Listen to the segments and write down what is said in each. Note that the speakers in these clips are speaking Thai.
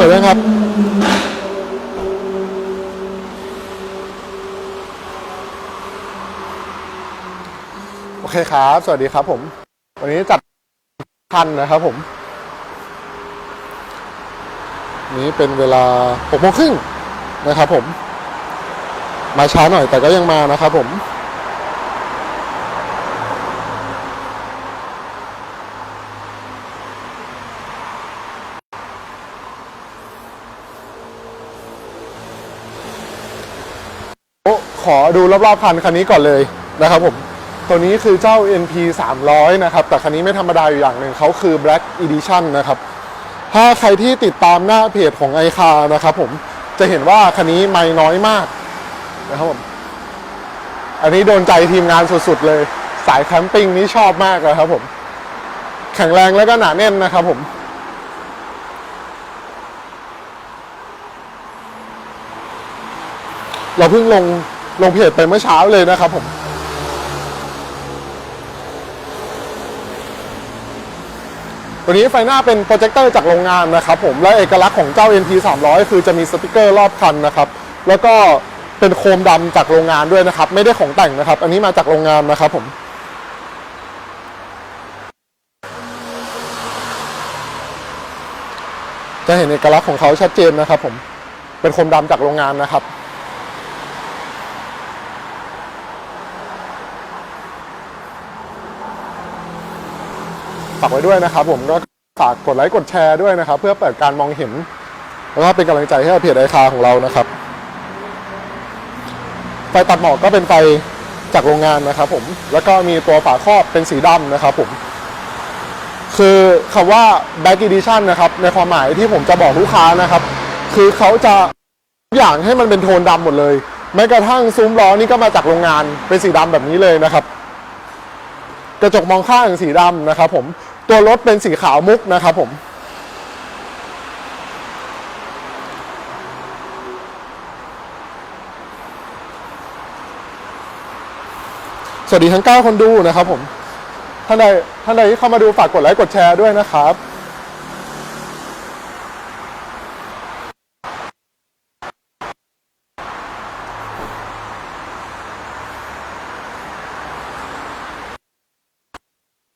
ปิดยังครับโอเคครับ สวัสดีครับผม วันนี้จัดทันนะครับผม นี้เป็นเวลาหกโมงครึ่งนะครับผม มาช้าหน่อยแต่ก็ยังมานะครับผม ขอดูรอบๆคันคันนี้ก่อนเลยนะครับผมตัวนี้คือเจ้า NP 300นะครับแต่คันนี้ไม่ธรรมดาอยู่อย่างหนึ่งเขาคือ Black Edition นะครับถ้าใครที่ติดตามหน้าเพจของไอคานะครับผมจะเห็นว่าคันนี้ไม่น้อยมากนะครับผมอันนี้โดนใจทีมงานสุดๆเลย สายแคมปิ้งนี้ชอบมากเลยครับผม แข็งแรงแล้วก็หนาแน่นนะครับผมเราเพิ่งลง ลงเพจไปเมื่อเช้าเลยนะครับผมตัวนี้ไฟหน้าเป็นโปรเจคเตอร์จากโรงงานนะครับผมและเอกลักษณ์ของเจ้า NP 300คือจะมีสติกเกอร์รอบคันนะครับ แล้วก็เป็นโคมดำจากโรงงานด้วยนะครับ ไม่ได้ของแต่งนะครับ อันนี้มาจากโรงงานนะครับผมจะเห็นเอกลักษณ์ของเขาชัดเจนนะครับผม เป็นโคมดำจากโรงงานนะครับ ฝากไว้ด้วยนะครับผมก็ฝากกดไลค์กดแชร์ด้วยนะครับ เพื่อเปิดการมองเห็น แล้วก็เป็นกำลังใจให้เพจไอคาของเรานะครับ ไฟตัดหมอกก็เป็นไฟจากโรงงานนะครับผมแล้วก็มีตัวฝาครอบเป็นสีดำนะครับผมคือคำว่า back edition นะครับในความหมายที่ผมจะบอกลูกค้านะครับ คือเขาจะทุกอย่างให้มันเป็นโทนดำหมดเลยแม้กระทั่งซุ้มล้อนี่ก็มาจากโรงงานเป็นสีดำแบบนี้เลยนะครับ กระจกมองข้างสีดำนะครับผม ตัวรถเป็นสีขาวมุกนะครับผม สวัสดีทั้ง 9 คนดูนะครับผม ท่านใดท่านใดที่เข้ามาดูฝากกดไลค์กดแชร์ด้วยนะครับ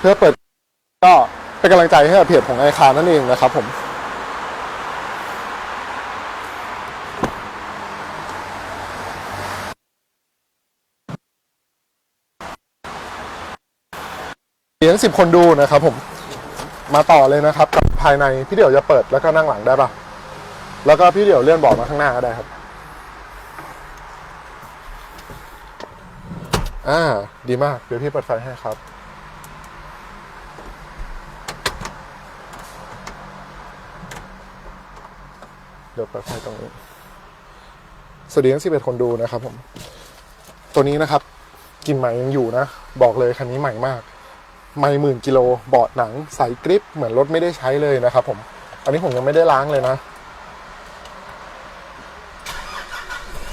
เพื่อเปิด เป็นกำลังใจให้กับเพจของไอคานั่นเองนะครับผมเลี้ยงสิบคนดูนะครับผมมาต่อเลยนะครับกับภายในพี่เดี่ยวจะเปิดแล้วก็นั่งหลังได้ปะแล้วก็พี่เดี่ยวเลื่อนเบาะมาข้างหน้าก็ได้ครับ อ่า ดีมาก เดี๋ยวพี่เปิดไฟให้ครับ เดี๋ยวเปิดไฟตรงนี้ สวัสดีทั้งสิบเอ็ดคนดูนะครับผม ตัวนี้นะครับกลินใหม่ยังอยู่นะ บอกเลยคันนี้ใหม่มาก ไม่หมื่นกิโลเบาะหนังใสกริปเหมือนรถไม่ได้ใช้เลยนะครับผม อันนี้ผมยังไม่ได้ล้างเลยนะ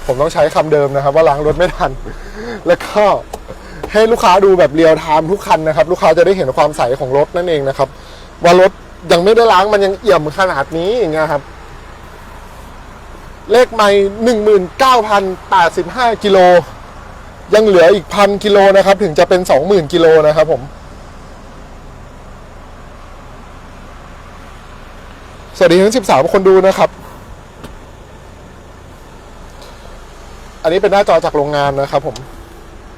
ผมต้องใช้คำเดิมนะครับ ว่าล้างรถไม่ทัน แล้วก็ให้ลูกค้าดูแบบเรียลไทม์ทุกคันนะครับ ลูกค้าจะได้เห็นความใสของรถนั่นเองนะครับ ว่ารถยังไม่ได้ล้างมันยังเอี่ยมขนาดนี้อย่างเงี้ยครับ เลขไม่หนึ่งหมื่นเก้าพันแปดสิบห้ากิโล ยังเหลืออีกพันกิโลนะครับ ถึงจะเป็นสองหมื่นกิโลนะครับผม สวัสดีทั้ง 13 คนดูนะครับ อันนี้เป็นหน้าจอจากโรงงานนะครับผม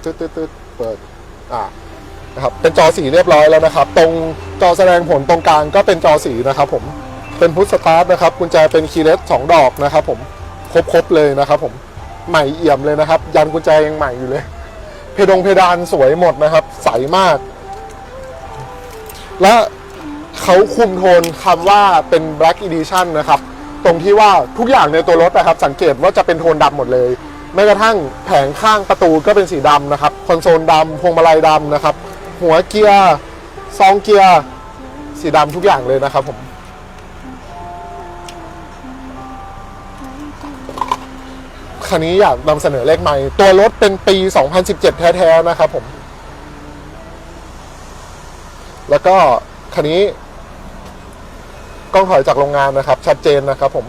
ตึ๊ดตึ๊ดตึ๊ดเปิด อ่านะครับเป็นจอสีเรียบร้อยแล้วนะครับ ตรงจอแสดงผลตรงกลางก็เป็นจอสีนะครับผมเป็นพุทสตาร์ทนะครับกุญแจเป็นคีย์เลสสองดอกนะครับผม ครบครบเลยนะครับ ผมใหม่เอี่ยมเลยนะครับ ยันกุญแจยังใหม่อยู่เลย เพดงเพดานสวยหมดนะครับ ใสมาก และเขาคุมโทนคำว่าเป็น Black Edition นะครับ ตรงที่ว่าทุกอย่างในตัวรถนะครับ สังเกตว่าจะเป็นโทนดำหมดเลยแม้กระทั่งแผงข้างประตูก็เป็นสีดำนะครับ คอนโซลดำพวงมาลัยดำนะครับ หัวเกียร์ซองเกียร์สีดำทุกอย่างเลยนะครับผม คันนี้อยากนำเสนอเลขใหม่ ตัวรถเป็นปี 2017 แท้ๆนะครับผม แล้วก็คันนี้กล้องถอยจากโรงงานนะครับ ชัดเจนนะครับผม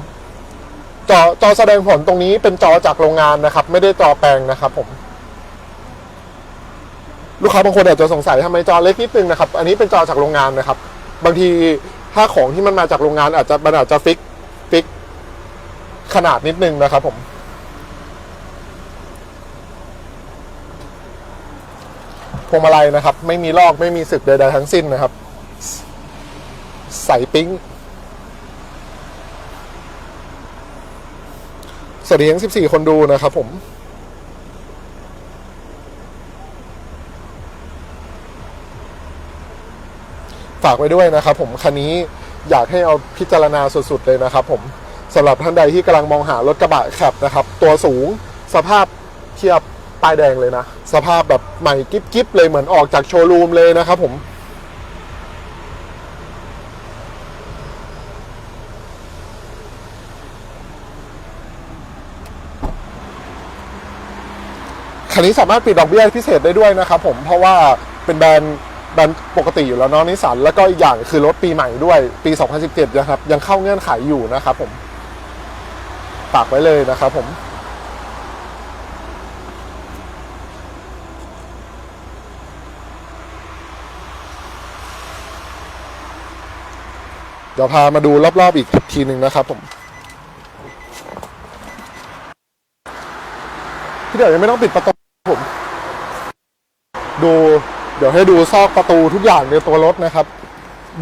จอจอแสดงผลตรงนี้เป็นจอจากโรงงานนะครับ ไม่ได้จอแปลงนะครับผมลูกค้าบางคนอาจจะสงสัยทำไมจอเล็กนิดนึงนะครับ อันนี้เป็นจอจากโรงงานนะครับ บางทีถ้าของที่มันมาจากโรงงานอาจจะมันอาจจะฟิกฟิกขนาดนิดนึงนะครับผม วงมาลัยนะครับ ไม่มีลอกไม่มีสึกใดๆทั้งสิ้นนะครับ ใส่ปิ้งสวัสดีทั้ง 14 คนดูนะครับผม ฝากไว้ด้วยนะครับผม คันนี้อยากให้เอาพิจารณาสุดๆเลยนะครับผมสำหรับท่านใดที่กำลังมองหารถกระบะขับนะครับ ตัวสูงสภาพเทียบ ป้ายแดงเลยนะ สภาพแบบใหม่กิ๊บๆเลยเหมือนออกจากโชว์รูมเลยนะครับผม คันนี้สามารถปิดดอกเบี้ยพิเศษได้ด้วยนะครับผมเพราะว่าเป็นแบรนด์แบรนด์ปกติอยู่แล้วเนาะนิสสันแล้วก็อีกอย่างคือรถปีใหม่ด้วยปี 2017นะครับยังเข้าเงื่อนไขอยู่นะครับผมฝากไว้เลยนะครับผม เดี๋ยวพามาดูรอบๆอีกทีหนึ่งนะครับผมพี่เดี๋ยวยังไม่ต้องปิดประตูผม ดูเดี๋ยวให้ดูซอกประตูทุกอย่างในตัวรถนะครับ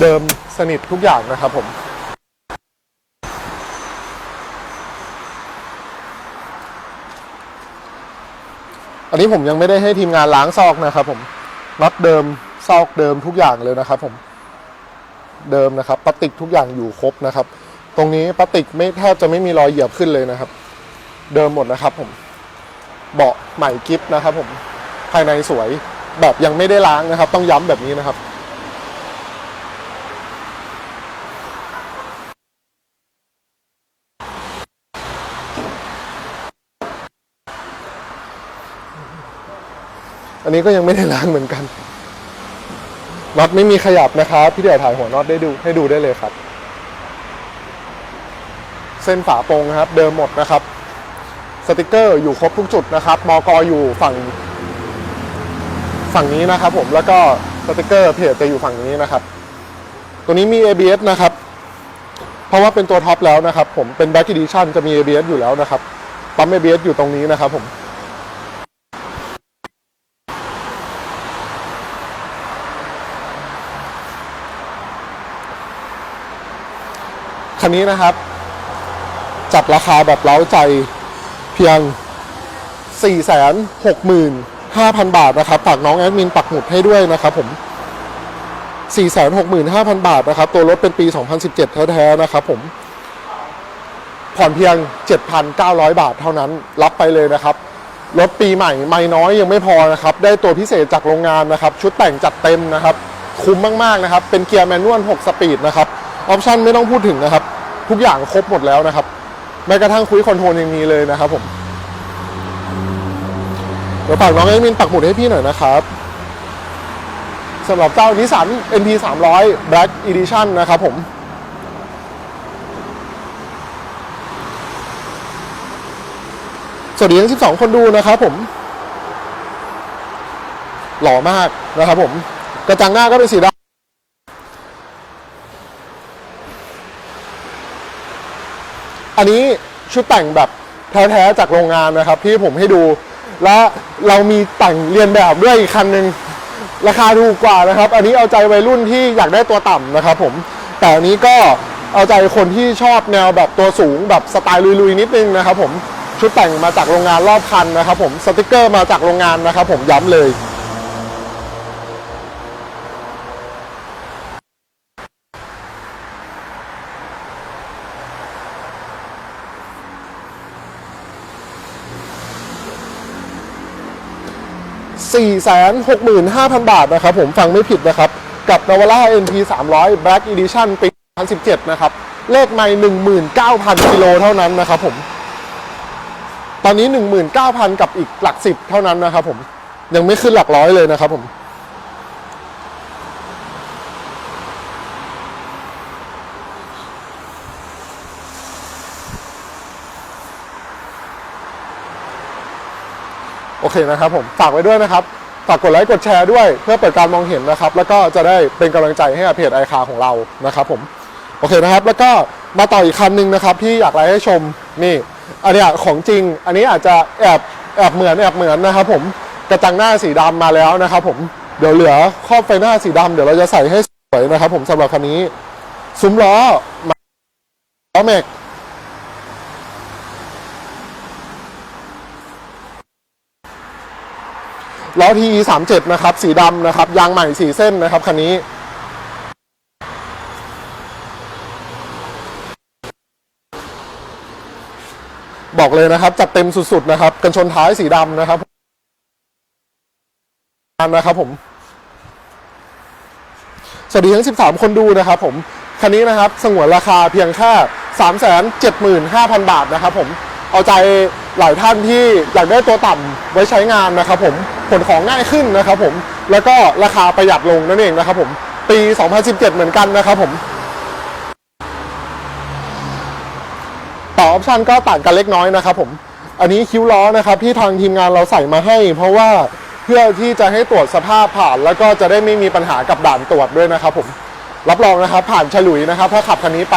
เดิมสนิททุกอย่างนะครับผมอันนี้ผมยังไม่ได้ให้ทีมงานล้างซอกนะครับผมน็อตเดิมซอกเดิมทุกอย่างเลยนะครับผม เดิมนะครับพลาสติกทุกอย่างอยู่ครบนะครับ ตรงนี้พลาสติกไม่แทบจะไม่มีรอยเหยียบขึ้นเลยนะครับ เดิมหมดนะครับผมเบาะใหม่กิฟนะครับผมภายในสวยแบบยังไม่ได้ล้างนะครับ ต้องย้ำแบบนี้นะครับอันนี้ก็ยังไม่ได้ล้างเหมือนกัน น็อตไม่มีขยับนะครับพี่เดี๋ยวถ่ายหัวน็อตได้ดูให้ดูได้เลยครับ เส้นฝาโปรงนะครับ เดิมหมดนะครับ สติกเกอร์อยู่ครบทุกจุดนะครับมอกออยู่ฝั่ง ฝั่งนี้นะครับ ผมแล้วก็สติกเกอร์เพจจะอยู่ฝั่งนี้นะครับ ตัวนี้มี ABS นะครับ เพราะว่าเป็นตัวท็อปแล้วนะครับ ผมเป็น Back Edition จะมี ABS อยู่แล้วนะครับปั๊ม ABS อยู่ตรงนี้นะครับผม คันนี้นะครับ จับราคาแบบเล้าใจเพียง 465,000 บาทนะครับฝากน้องแอดมินปักหมุดให้ด้วยนะครับผม 465,000 บาทนะครับ ตัวรถเป็นปี 2017 แท้ๆนะครับผมผ่อนเพียง 7,900 บาทเท่านั้นรับไปเลยนะครับรถปีใหม่ไม่น้อยยังไม่พอนะครับ ได้ตัวพิเศษจากโรงงานนะครับ ชุดแต่งจัดเต็มนะครับ คุ้มมากๆนะครับ เป็นเกียร์แมนนวล 6 สปีดนะครับ ออปชันไม่ต้องพูดถึงนะครับ ทุกอย่างครบหมดแล้วนะครับ แม้กระทั่งคุยคอนโทรลยังมีเลยนะครับผมเดี๋ยวฝากน้องแอดมินปักหมุดให้พี่หน่อยนะครับสำหรับเจ้านิสัน NP 300 Black Edition นะครับผม สวัสดีทั้ง 12 คนดูนะครับผม หล่อมากนะครับผม กระจังหน้าก็เป็นสีดำ อันนี้ชุดแต่งแบบแท้ๆจากโรงงานนะครับ ที่ผมให้ดู และเรามีแต่งเรียนแบบด้วยอีกคันหนึ่งราคาถูกกว่านะครับ อันนี้เอาใจวัยรุ่นที่อยากได้ตัวต่ำนะครับ ผม แต่อันนี้ก็เอาใจคนที่ชอบแนวแบบตัวสูงแบบสไตล์ลุยๆนิดนึงนะครับ ผมชุดแต่งมาจากโรงงานรอบคันนะครับ ผมสติกเกอร์มาจากโรงงานนะครับ ผมย้ำเลย 465,000 บาทนะครับผมฟังไม่ผิดนะครับ กับ n a v a r a NP 300 Black Edition ปี 2017 นะครับ เลขไม่19,000 กิโลเท่านั้นนะครับผม ตอนนี้ 19,000 กับอีกหลักสิบเท่านั้นนะครับผม ยังไม่ขึ้นหลักร้อยเลยนะครับผม โอเคนะครับผมฝากไว้ด้วยนะครับฝากกดไลค์กดแชร์ด้วยเพื่อเปิดการมองเห็นนะครับ แล้วก็จะได้เป็นกำลังใจให้กับเพจไอคาของเรานะครับผมโอเคนะครับ แล้วก็มาต่ออีกคันหนึ่งนะครับ ที่อยากไลฟ์ให้ชมนี่อันนี้ของจริง อันนี้อาจจะแอบแอบเหมือนแอบเหมือนนะครับ ผมกระจังหน้าสีดำมาแล้วนะครับผมเดี๋ยวเหลือครอบไฟหน้าสีดำเดี๋ยวเราจะใส่ให้สวยนะครับ ผมสำหรับคันนี้ซุ้มล้อมาล้อแม็ก ล้อ TE 37นะครับ สีดำนะครับ ยางใหม่สีเส้นนะครับคันนี้ บอกเลยนะครับ จัดเต็มสุดๆนะครับ กันชนท้ายสีดำนะครับนะครับผม สวัสดีทั้ง 13 คนดูนะครับผม คันนี้นะครับ สงวนราคาเพียงแค่375,000 บาทนะครับผม เอาใจหลายท่านที่อยากได้ตัวต่ำไว้ใช้งานนะครับผมขนของง่ายขึ้นนะครับผมแล้วก็ราคาประหยัดลงนั่นเองนะครับผมปี 2017 เหมือนกันนะครับผมต่อออปชันก็ต่างกันเล็กน้อยนะครับผมอันนี้คิ้วล้อนะครับที่ทางทีมงานเราใส่มาให้ เพราะว่าเพื่อที่จะให้ตรวจสภาพผ่าน แล้วก็จะได้ไม่มีปัญหากับด่านตรวจด้วยนะครับผมรับรองนะครับผ่านฉลุยนะครับ ถ้าขับคันนี้ไป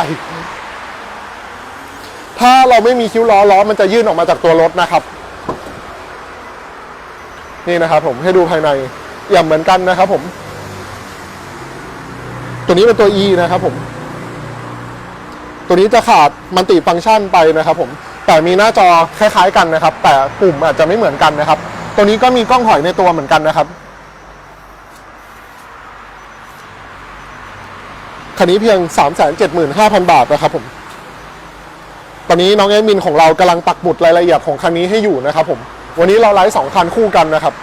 ถ้าเราไม่มีคิ้วล้อล้อมันจะยื่นออกมาจากตัวรถนะครับ นี่นะครับผมให้ดูภายในอี่ยมเหมือนกันนะครับผม ตัวนี้เป็นตัว E นะครับผม ตัวนี้จะขาดมันติฟังก์ชันไปนะครับผมแต่มีหน้าจอคล้ายๆกันนะครับ แต่ปุ่มอาจจะไม่เหมือนกันนะครับ ตัวนี้ก็มีกล้องถอยในตัวเหมือนกันนะครับคันนี้เพียง 375,000 บาทนะครับผม ตอนนี้น้องแอดมินของเรากำลังปักหมุดรายละเอียดของคันนี้ให้อยู่นะครับผมวันนี้เราไลฟ์สองคันคู่กันนะครับ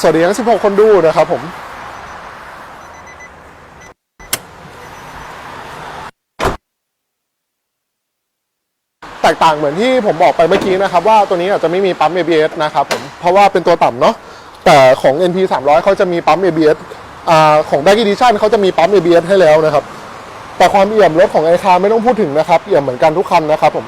สวัสดีทั้ง 16 คนดูนะครับผม แตกต่างเหมือนที่ผมบอกไปเมื่อกี้นะครับ ว่าตัวนี้อาจจะไม่มีปั๊ม ABS นะครับผม เพราะว่าเป็นตัวต่ำเนาะแต่ของ NP 300เขาจะมีปั๊ม ABS อของ Back Edition เขาจะมีปั๊ม ABS ให้แล้วนะครับ แต่ความเอี่ยมรถของไอคาไม่ต้องพูดถึงนะครับ เอี่ยมเหมือนกันทุกคันนะครับผม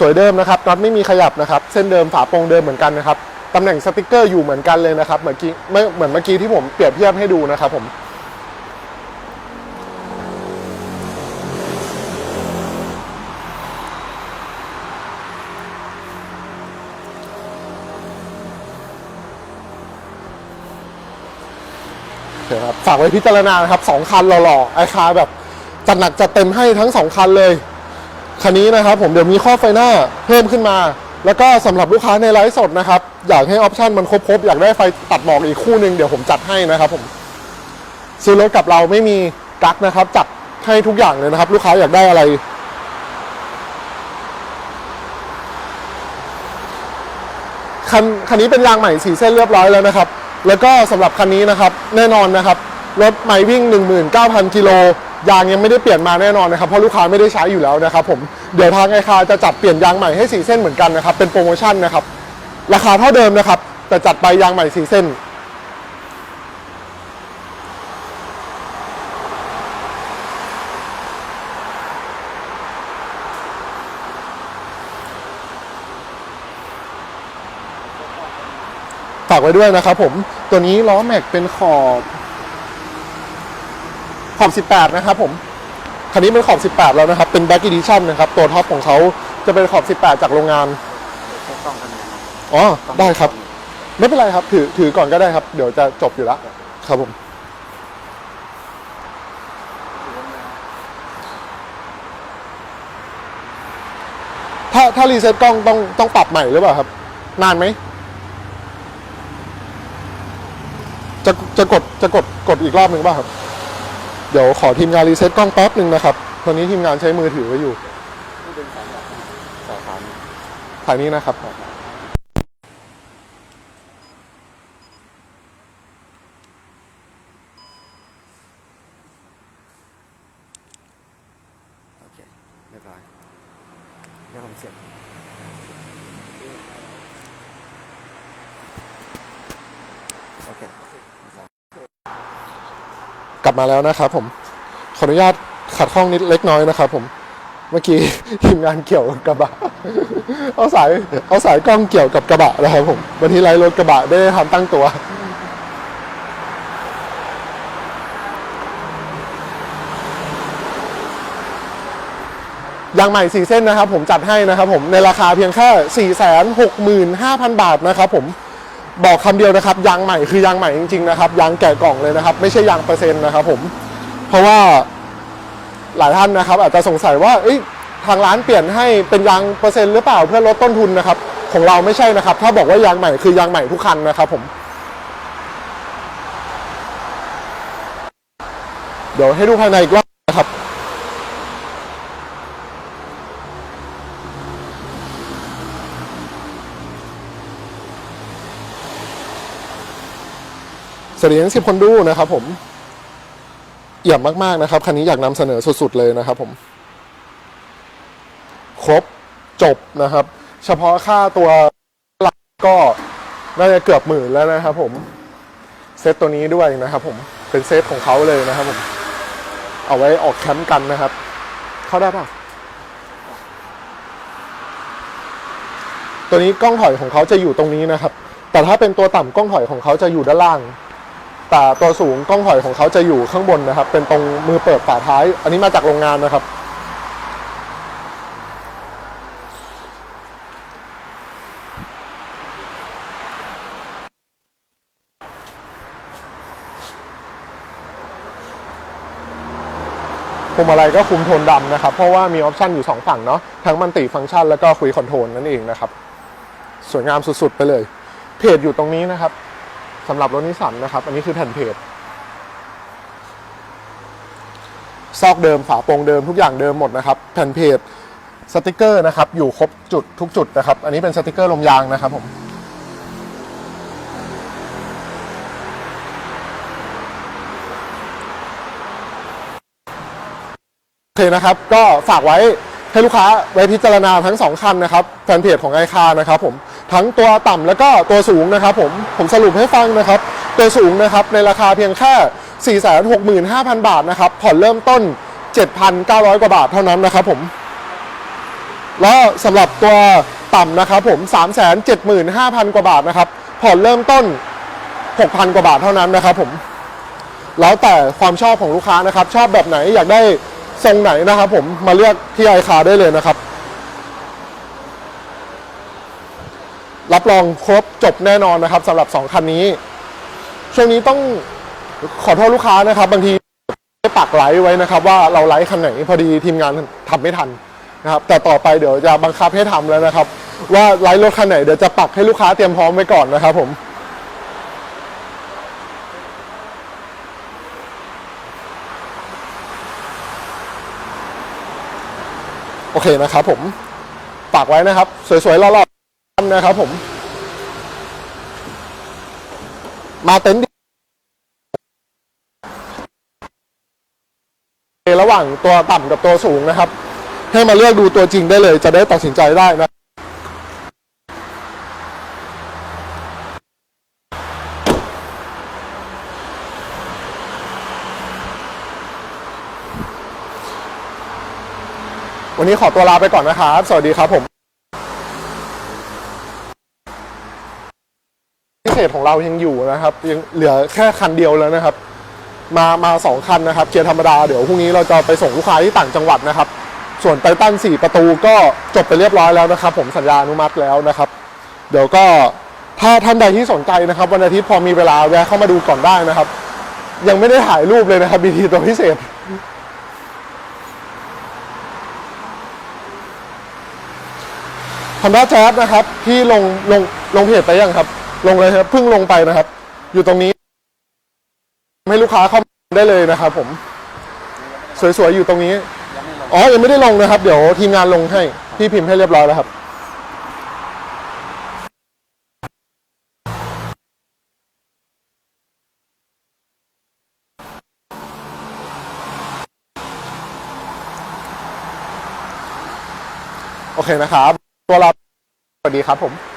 สวยเดิมนะครับน็อตไม่มีขยับนะครับ เส้นเดิมฝาโปรงเดิมเหมือนกันนะครับ ตำแหน่งสติกเกอร์อยู่เหมือนกันเลยนะครับ เหมือนกี้เหมือนเมื่อกี้ที่ผมเปรียบเทียบให้ดูนะครับผม โอเคครับ ฝากไว้พิจารณานะครับสองคันหล่อๆไอคาแบบจัดหนักจัดเต็มให้ทั้งสองคันเลยคันนี้นะครับผมเดี๋ยวมีข้อไฟหน้าเพิ่มขึ้นมา แล้วก็สำหรับลูกค้าในไลฟ์สดนะครับ อยากให้ออปชันมันครบๆ อยากได้ไฟตัดหมอกอีกคู่หนึ่งเดี๋ยวผมจัดให้นะครับผมซื้อรถกับเราไม่มีกักนะครับ จัดให้ทุกอย่างเลยนะครับ ลูกค้าอยากได้อะไร คันคันนี้เป็นยางใหม่สีเส้นเรียบร้อยแล้วนะครับ แล้วก็สำหรับคันนี้นะครับ แน่นอนนะครับ รถไม่วิ่ง 19,000 กิโลยางยังไม่ได้เปลี่ยนมาแน่นอนนะครับเพราะลูกค้าไม่ได้ใช้อยู่แล้วนะครับผมเดี๋ยวทางไอคาจะจัดเปลี่ยนยางใหม่ให้สีเส้นเหมือนกันนะครับเป็นโปรโมชั่นนะครับราคาเท่าเดิมนะครับ แต่จัดไปยางใหม่สีเส้น ฝากไว้ด้วยนะครับผมตัวนี้ล้อแม็กเป็นขอบ ขอบ 18 นะครับผมคันนี้เป็นขอบ 18 แล้วนะครับ เป็น Back Edition นะครับ ตัวท็อปของเขาจะเป็นขอบ 18 จากโรงงานใช้กล้องกันนะครับอ๋อได้ครับ ไม่เป็นไรครับ ถือถือก่อนก็ได้ครับ เดี๋ยวจะจบอยู่แล้วครับผมถ้าถ้ารีเซ็ตกล้องต้องต้องปรับใหม่หรือเปล่าครับ นานไหมจะจะกดจะกดกดอีกรอบหนึ่งป่ะครับ เดี๋ยวขอทีมงานรีเซ็ตกล้องแป๊บหนึ่งนะครับ ตอนนี้ทีมงานใช้มือถือไว้อยู่ถ่ายนี้นะครับ โอเคเรียบร้อยเดี๋ยวผมเสร็จโอเค กลับมาแล้วนะครับผม ขออนุญาตขัดข้องนิดเล็กน้อยนะครับผม เมื่อกี้ทีมงานเกี่ยวกับกระบะ เอาสายเอาสายกล้องเกี่ยวกับกระบะนะครับผม วันที่ไล่รถกระบะได้ทำตั้งตัว ยางใหม่4เส้นนะครับผมจัดให้นะครับผมในราคาเพียงแค่465,000 บาทนะครับผม บอกคำเดียวนะครับยางใหม่คือยางใหม่จริงๆนะครับยางแกะกล่องเลยนะครับ ไม่ใช่ยางเปอร์เซ็นต์นะครับผมเพราะว่าหลายท่านนะครับ อาจจะสงสัยว่าทางร้านเปลี่ยนให้เป็นยางเปอร์เซ็นต์หรือเปล่าเพื่อลดต้นทุนนะครับ ของเราไม่ใช่นะครับ ถ้าบอกว่ายางใหม่คือยางใหม่ทุกคันนะครับผมเดี๋ยวให้ดูภายในอีกรอบ นะครับสวัสดีทั้งสิบคนดูนะครับผมเอี่ยมมากๆนะครับคันนี้อยากนำเสนอสุดๆเลยนะครับผมครบจบนะครับ เฉพาะค่าตัวหลักก็น่าจะเกือบหมื่นแล้วนะครับผมเซตตัวนี้ด้วยนะครับผมเป็นเซตของเขาเลยนะครับผมเอาไว้ออกแคมป์กันนะครับ เข้าได้ปะตัวนี้กล้องถอยของเขาจะอยู่ตรงนี้นะครับ แต่ถ้าเป็นตัวต่ำกล้องถอยของเขาจะอยู่ด้านล่าง แต่ตัวสูงกล้องถอยของเขาจะอยู่ข้างบนนะครับ เป็นตรงมือเปิดฝาท้าย อันนี้มาจากโรงงานนะครับ พวงมาลัยก็คุมโทนดำนะครับ เพราะว่ามีออปชันอยู่ 2 ฝั่งเนาะทั้งมันติฟังก์ชันแล้วก็คุยคอนโทรลนั่นเองนะครับ สวยงามสุดๆ ไปเลย เพจอยู่ตรงนี้นะครับ สำหรับรถนิสสันนะครับ อันนี้คือแผ่นเพจซอกเดิมฝาโปรงเดิมทุกอย่างเดิมหมดนะครับ แผ่นเพจสติกเกอร์นะครับ อยู่ครบจุดทุกจุดนะครับ อันนี้เป็นสติกเกอร์ลมยางนะครับผมโอเคนะครับ ก็ฝากไว้ให้ลูกค้าไว้พิจารณาทั้งสองคันนะครับ แฟนเพจของไอคานะครับผม ทั้งตัวต่ำแล้วก็ตัวสูงนะครับผมผมสรุปให้ฟังนะครับ ตัวสูงนะครับในราคาเพียงแค่ 465,000 บาทนะครับผ่อนเริ่มต้น 7,900 กว่าบาทเท่านั้นนะครับผมแล้วสำหรับตัวต่ำนะครับผม 375,000 กว่าบาทนะครับผ่อนเริ่มต้น 6,000 กว่าบาทเท่านั้นนะครับผมแล้วแต่ความชอบของลูกค้านะครับ ชอบแบบไหนอยากได้ทรงไหนนะครับผมมาเลือกที่ไอคาได้เลยนะครับ รับรองครบจบแน่นอนนะครับสำหรับ 2 คันนี้ ช่วงนี้ต้องขอโทษลูกค้านะครับ บางทีไม่ปักไลฟ์ไว้นะครับ ว่าเราไลฟ์คันไหนพอดีทีมงานทำไม่ทันนะครับ แต่ต่อไปเดี๋ยวจะบังคับให้ทำแล้วนะครับ ว่าไลฟ์รถคันไหนเดี๋ยวจะปักให้ลูกค้าเตรียมพร้อมไว้ก่อนนะครับผมโอเคนะครับผมฝากไว้นะครับ สวยๆหล่อๆ นะครับผม มาเต็นท์ระหว่างตัวต่ำกับตัวสูงนะครับ ให้มาเลือกดูตัวจริงได้เลย จะได้ตัดสินใจได้นะวันนี้ขอตัวลาไปก่อนนะครับ สวัสดีครับผม เศษของเรายังอยู่นะครับยังเหลือแค่คันเดียวแล้วนะครับ มามาสองคันนะครับเกียร์ธรรมดาเดี๋ยวพรุ่งนี้เราจะไปส่งลูกค้าที่ต่างจังหวัดนะครับ ส่วนไททันสี่ประตูก็จบไปเรียบร้อยแล้วนะครับ ผมสัญญาอนุมัติแล้วนะครับ เดี๋ยวก็ถ้าท่านใดที่สนใจนะครับ วันอาทิตย์พอมีเวลาแวะเข้ามาดูก่อนได้นะครับ ยังไม่ได้ถ่ายรูปเลยนะครับบีทีตัวพิเศษฮอนด้าแจ๊สนะครับ ที่ลงลงลงเพจไปยังครับ ลงเลยครับเพิ่งลงไปนะครับ อยู่ตรงนี้ให้ลูกค้าเข้ามาได้เลยนะครับผม สวยๆ อยู่ตรงนี้ อ๋อ ยังไม่ได้ลงนะครับ เดี๋ยวทีมงานลงให้ พี่พิมพ์ให้เรียบร้อยแล้วครับ โอเคนะครับ ตัวเราสวัสดีครับผม